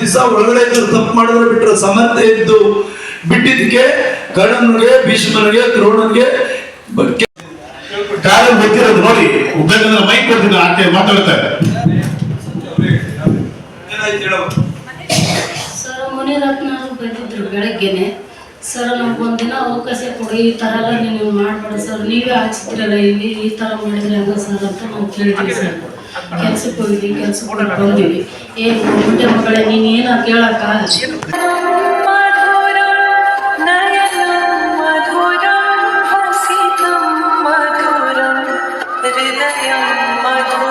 ದಿವಸ ಒಳಗಡೆ ತಪ್ಪು ಮಾಡಿದ್ರೆ ಬಿಟ್ಟರೆ ಸಮರ್ಥೆ ಇದ್ದು ಬಿಟ್ಟಿದ್ದಕ್ಕೆ ಕರ್ಣನಿಗೆ ಭೀಷ್ಮನಿಗೆ ದ್ರೋಣನಿಗೆ ಕಾರ್ಯ ಗೊತ್ತಿರೋದು ನೋಡಿ. ಉಪೇಂದ್ರ ಮೈಕ್ ಬರ್ತಿದ್ರು ಆಕೆ ಮಾತಾಡ್ತಾರೆ. ಸರ್ ಮುನಿರತ್ನರು ಬಂದಿದ್ರು ಬೆಳಗ್ಗೆನೆ. ಸರ್ ನಮ್ಗೊಂದಿನ ಅವಕಾಶ ಕೊಡಿ, ಈ ಥರ ಎಲ್ಲ ನೀವು ಮಾಡಬೇಡ ಸರ್. ನೀವೇ ಹಾಕ್ತಿರಲ್ಲ ಇಲ್ಲಿ ಈ ಥರ ಮಾಡಿದ್ರೆ ಹೆಂಗ ಸರ್ ಅಂತ ನಾವು ಕೇಳ್ತೀವಿ ಸರ್. ಕೆಲ್ಸಕ್ಕೆ ಹೋಗಿದ್ವಿ ಕೆಲ್ಸಕ್ಕೆ ಬಂದಿವಿ. ಏನು ಮುಟ್ಟೆ ಮಗಳೇ, ನೀನು ಏನ ಕೇಳಕ್ಕ? ಮಧುರ